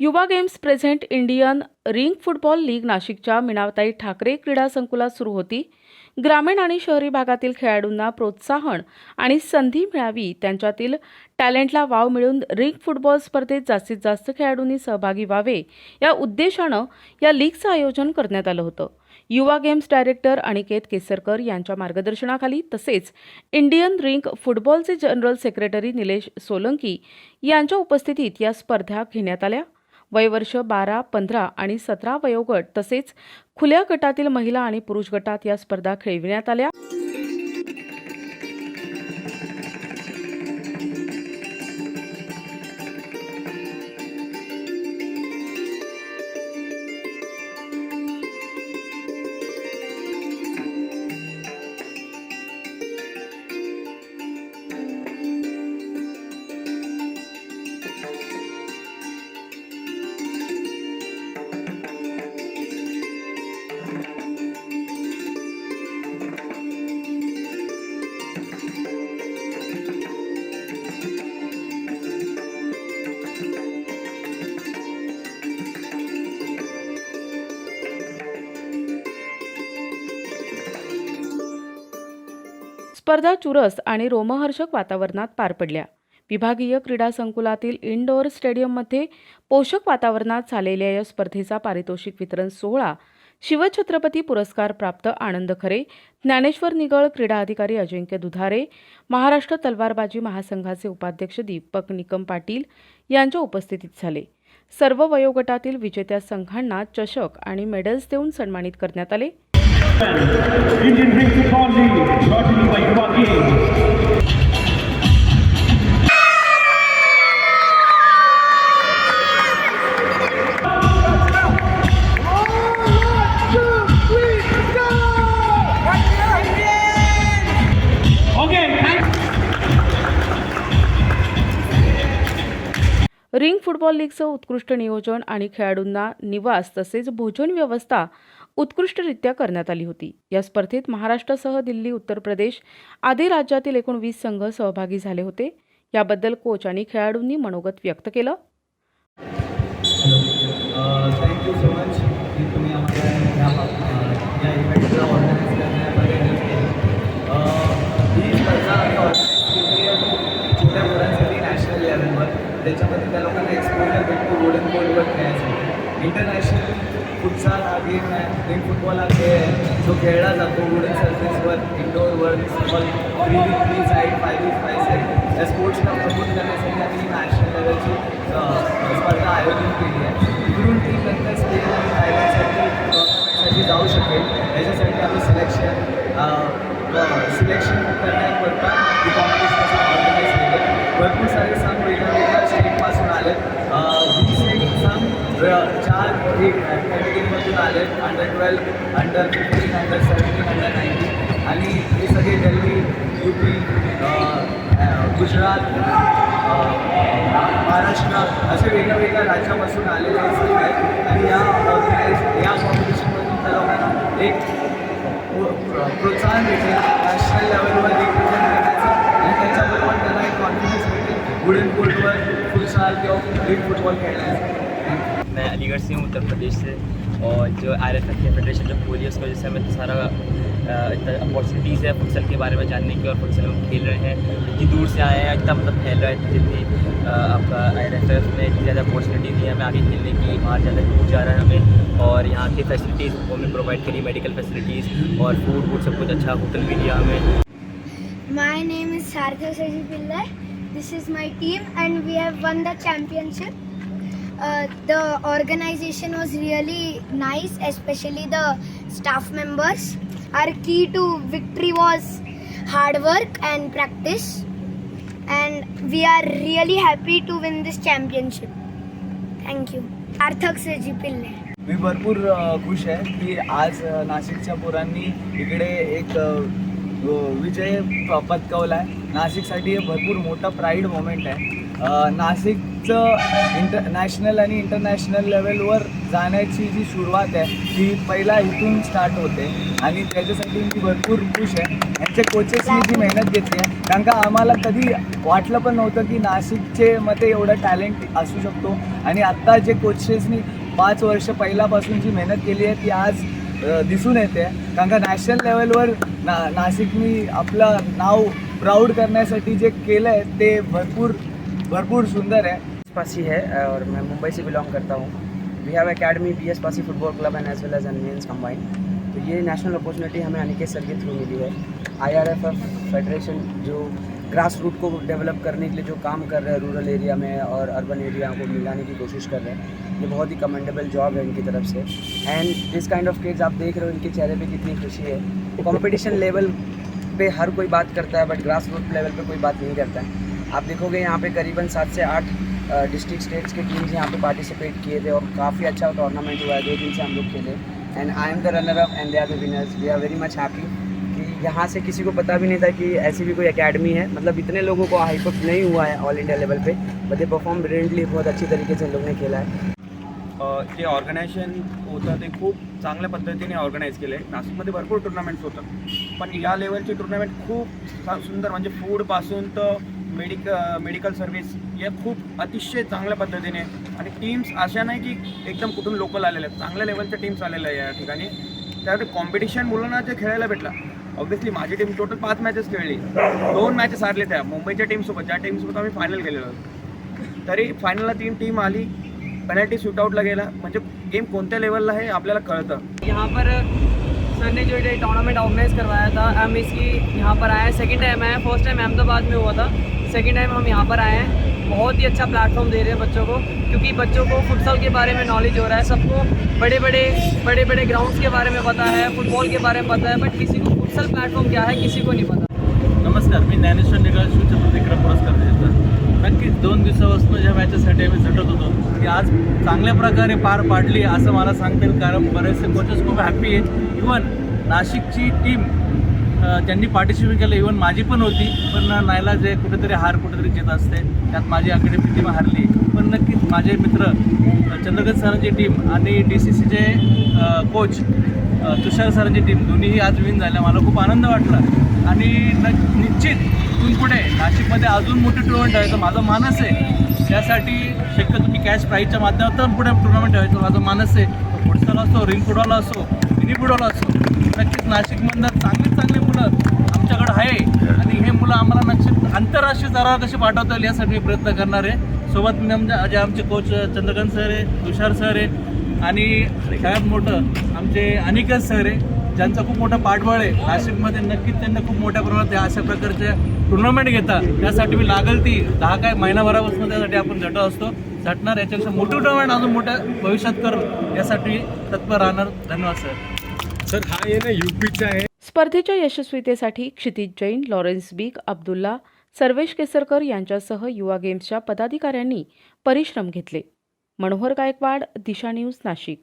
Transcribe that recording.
Yuva games present Indian ring football league नाशिकच्या मीनाताई ठाकरे क्रीडा संकुलात सुरू होती. ग्रामीण आणि शहरी भागातील खेळाडूंना प्रोत्साहन आणि संधी मिळावी त्यांच्यातील टॅलेंटला वाव मिळून रिंग फुटबॉल स्पर्धेत जास्तीत जास्त खेळाडूंनी सहभागी व्हावे या उद्देशानं या लीगचं आयोजन करण्यात आलं होतं. युवा गेम्स डायरेक्टर अनिकेत केसरकर यांच्या मार्गदर्शनाखाली तसेच इंडियन रिंग फुटबॉलचे जनरल सेक्रेटरी निलेश सोलंकी यांच्या उपस्थितीत या स्पर्धा घेण्यात आल्या. वयवर्ष बारा पंधरा आणि सतरा वयोगट तसेच खुल्या गटातील महिला आणि पुरुष गटात या स्पर्धा खेळविण्यात आल्या. स्पर्धा चुरस आणि रोमहर्षक वातावरणात पार पडल्या. विभागीय क्रीडा संकुलातील इनडोअर स्टेडियममध्ये पोषक वातावरणात झालेल्या या स्पर्धेचा पारितोषिक वितरण सोहळा शिवछत्रपती पुरस्कार प्राप्त आनंद खरे ज्ञानेश्वर निगळ क्रीडा अधिकारी अजिंक्य दुधारे महाराष्ट्र तलवारबाजी महासंघाचे उपाध्यक्ष दीपक निकम पाटील यांच्या उपस्थितीत झाले. सर्व वयोगटातील विजेत्या संघांना चषक आणि मेडल्स देऊन सन्मानित करण्यात आले. रिंग फुटबॉल लीगचं उत्कृष्ट नियोजन आणि खेळाडूंना निवास तसेच भोजन व्यवस्था उत्कृष्टरित्या करण्यात आली होती. या स्पर्धेत महाराष्ट्रासह दिल्ली उत्तर प्रदेश आदी राज्यातील एकूण वीस संघ सहभागी झाले होते. याबद्दल कोच आणि खेळाडूंनी मनोगत व्यक्त केलं. थँक्यू सो मच की तुम्ही आम्हाला ह्या अ, या इव्हेंटला ऑर्गनाईज करण्यामध्ये हेल्प केली अ, ही स्पर्धा आम्ही ऑर्गनाईज केली आहे छोट्या मुलांसाठी नॅशनल लेवलवर त्याच्यामध्ये त्या लोकांना एक्सपोजर भेटतो वुडन बोर्डवर खेळायसाठी इंटरनॅशनल फुटसाल हा गेम आहे रिंग फुटबॉल हा खेळ आहे जो खेळला जातो वुडन सर्फेसवर इंडोरवर football three v three side five v five side या स्पोर्ट्सला प्रमोट करण्यासाठी आम्ही नॅशनल लेवलची स्पर्धा आयोजित केली आहे. तिकडून ती नंतर स्टेट आणि थायलंडसाठी टॉर्नामेंटसाठी जाऊ शकेल. याच्यासाठी आम्ही सिलेक्शन सिलेक्शन करण्याकरता ती कॉम्पिटिशन ऑर्गनाईज केले भरपूर सारे संघ वेगळ्या वेगळ्या स्टेटपासून आले वीस एक संघ चार एक कॅटेगरीमधून आले under twelve under fifteen under seventeen under nineteen आणि हे सगळे दिल्ली यू पी गुजरात महाराष्ट्र असे वेगळ्या वेगळ्या राज्यापासून आलेले असतील आहेत. आणि या ऑर्गनाईज या कॉम्पिटिशनमधून त्याला लोकांना एक प्रोत्साहन भेटेल. नॅशनल लेवलवर रिप्रेझेंट करण्याचं. आणि त्याच्याबरोबर त्याला एक कॉन्फिडन्स भेटेल. वुडन कोर्टवर फुटसाल किंवा फुटबॉल खेळण्याचं. मैं अलीगढ़ से हूँ उत्तर प्रदेश से। और जो आर एफ़ फेडरेशन जो खोली है उसकी वजह से हमें सारा अपॉर्चुनिटीज़ है फुटसल के बारे में जानने की और फुटसल हम खेल रहे हैं इतनी दूर से आए हैं इतना मतलब फैल रहा है जितनी आपका आर एफ़ एफ़ ने इतनी ज़्यादा अपॉर्चुनिटी दी है हमें आगे खेलने की बाहर ज़्यादा दूर जा रहा है हमें और यहाँ की फैसिलिटीज़ हमें प्रोवाइड करी मेडिकल फैसिलिटीज़ और फ़ूड वूड सब कुछ अच्छा होटल भी दिया हमें My name is Sarthak Saji Pillai. This is my team, and we have won the. Uh, the organization was really nice, especially the staff members. Our key to victory was hard work and practice, and we are really happy to win this championship. Thank you. Sarthak Saji Pillai. मी भरपूर खुश आहे की आज नाशिकच्या पोरांनी इकडे एक विजय पत्कवला आहे नाशिकसाठी हे भरपूर मोठा प्राईड मोमेंट आहे नाशिकचं इंटर नॅशनल आणि इंटरनॅशनल लेवलवर जाण्याची जी सुरुवात आहे ती पहिला इथून स्टार्ट होते. आणि त्याच्यासाठी मी भरपूर खुश आहे. यांचे कोचेसनी जी मेहनत घेतली आहे कारण का आम्हाला कधी वाटलं पण नव्हतं की नाशिकचे मध्ये एवढं टॅलेंट असू शकतो. आणि आत्ता जे कोचेसनी पाच वर्ष पहिल्यापासून जी मेहनत केली आहे ती आज दिसून येते. कारण का नॅशनल लेवलवर ना नाशिकनी आपलं नाव प्राऊड करण्यासाठी जे केलं आहे ते भरपूर भरपूर सुंदर आहे पासी है और मैं मुंबई से बिलोंग करता हूँ। We have academy B S Pasi football club and as well as an men's combine तो ये नेशनल अपॉर्चुनिटी हमें अनिकेत सर के थ्रू मिली है। I R F F federation जो ग्रास रूट को डेवलप करने के लिए जो काम कर रहे हैं रूरल एरिया में और अर्बन एरिया को मिलाने की कोशिश कर रहे हैं। ये बहुत ही कमेंडेबल जॉब है इनकी तरफ़ से। And this kind of kids आप देख रहे हो, इनके चेहरे पे कितनी खुशी है। कंपटीशन लेवल पे हर कोई बात करता है बट ग्रास रूट लेवल पे कोई बात नहीं करता है। आप देखोगे यहाँ पे करीबन सात से आठ डिस्ट्रिक्ट स्टेट्स के टीम्स यहाँ पे पार्टिसिपेट किए थे और काफ़ी अच्छा टूर्नामेंट हुआ है, दो दिन से हम लोग खेले। And I am the runner up and they are the winners we are very much happy कि यहाँ से किसी को पता भी नहीं था कि ऐसी भी कोई एकेडमी है। मतलब इतने लोगों को हाइपअप नहीं हुआ है ऑल इंडिया लेवल पे बट दे परफॉर्म ब्रिलियंटली बहुत अच्छी तरीके से लोग ने खेला है। जे ऑर्गनायझेशन होतं ते खूप चांगल्या पद्धतीने ऑर्गनाईज केलं आहे नाशिकमध्ये भरपूर टुर्नामेंट्स होतात. पण या लेवलची टुर्नामेंट खूप सुंदर, म्हणजे फूडपासून तर मेडिक मेडिकल सर्व्हिस या खूप अतिशय चांगल्या पद्धतीने आणि टीम्स अशा नाही की एकदम कुठून लोकल आलेल्या आहेत. चांगल्या लेवलच्या टीम्स आलेल्या आहे या ठिकाणी. त्यासाठी कॉम्पिटिशन मुलांना जे खेळायला भेटला. ऑब्व्हियसली माझी टीम टोटल पाच मॅचेस खेळली. दोन मॅचेस हारले त्या मुंबईच्या टीमसोबत ज्या टीमसोबत आम्ही फायनल गेलेलो तरी फायनलला तीन टीम आली. पेनल्टी शूटआउटला गेला. म्हणजे गेम कोणत्या लेवलला आहे आपल्याला कळतं. यहाँ पर सर ने जो ये टूर्नामेंट ऑर्गेनाइज करवाया था हम इसकी यहाँ पर आए सेकंड टाइम आए फर्स्ट टाइम अहमदाबाद में हुआ था. सेकंड टाइम हम यहाँ पर आए हैं। बहुत ही अच्छा प्लेटफॉर्म दे रहे हैं बच्चों को, क्योंकि बच्चों को फुटसल के बारे में नॉलेज हो रहा है। सबको बड़े बड़े बड़े बड़े ग्राउंड्स के बारे में पता है फुटबॉल के बारे में पता है बट किसी को फुटसल प्लेटफॉर्म क्या है, किसी को नहीं पता। नमस्कार, मी ज्ञानेश्वर निघाल शिवछत्रपती क्रीडा पुरस्कार देतात नक्कीच दोन दिवसापासून ज्या मॅचेससाठी आम्ही झटत होतो ती आज चांगल्या प्रकारे पार पाडली, असं मला सांगता कारण बरेचसे कोचेस खूप हॅपी आहेत. इवन नाशिकची टीम त्यांनी पार्टिसिपेट केलं. इव्हन माझी पण होती. पण नायला जे कुठेतरी हार कुठेतरी येत असते. त्यात माझी अकॅडमी टीम हारली पण नक्कीच माझे मित्र अ, सरांची टीम आणि डी सी सीचे कोच तुषार सरांची टीम दोन्हीही आज विन झाल्या मला खूप आनंद वाटला. आणि निश्चित इथून पुढे नाशिकमध्ये अजून मोठी टुर्नामेंट ठेवायचं माझं मानस आहे. त्यासाठी शक्यतो मी कॅश प्राईजच्या माध्यमातून पुढे टुर्नामेंट ठेवायचं माझं मानस आहे. फुटबॉल असो रिंग फुटबॉल असो मिनी फुटबॉल असो नक्कीच नाशिकमधनं चांगली चांगली मुलं आमच्याकडं आहे. आणि हे मुलं आम्हाला नक्कीच आंतरराष्ट्रीय स्तरावर कसे पाठवता येईल यासाठी मी प्रयत्न करणार आहे. सोबत मी आमच्या जे आमचे कोच चंद्रकांत सर आहे तुषार सर आहे आणि सगळ्यात मोठं आमचे अनिकेत सर आहे ज्यांचा खूप मोठा पाठबळ आहे. नाशिकमध्ये नक्कीच त्यांना खूप मोठ्या प्रमाणात अशा प्रकारच्या टुर्नामेंट घेतात. त्यासाठी मी लागल ती दहा काय महिनाभरापासून त्यासाठी आपण झटत असतो. झटणार याच्यापेक्षा मोठी टुर्नामेंट अजून मोठ्या भविष्यात करू यासाठी तत्पर राहणार. धन्यवाद सर. सर हा आहे ना युपीचा आहे. स्पर्धेच्या यशस्वीतेसाठी क्षितिज जैन लॉरेन्स बिग अब्दुल्ला सर्वेश केसरकर यांच्यासह युवा गेम्सच्या पदाधिकाऱ्यांनी परिश्रम घेतले. मनोहर गायकवाड दिशा न्यूज नाशिक.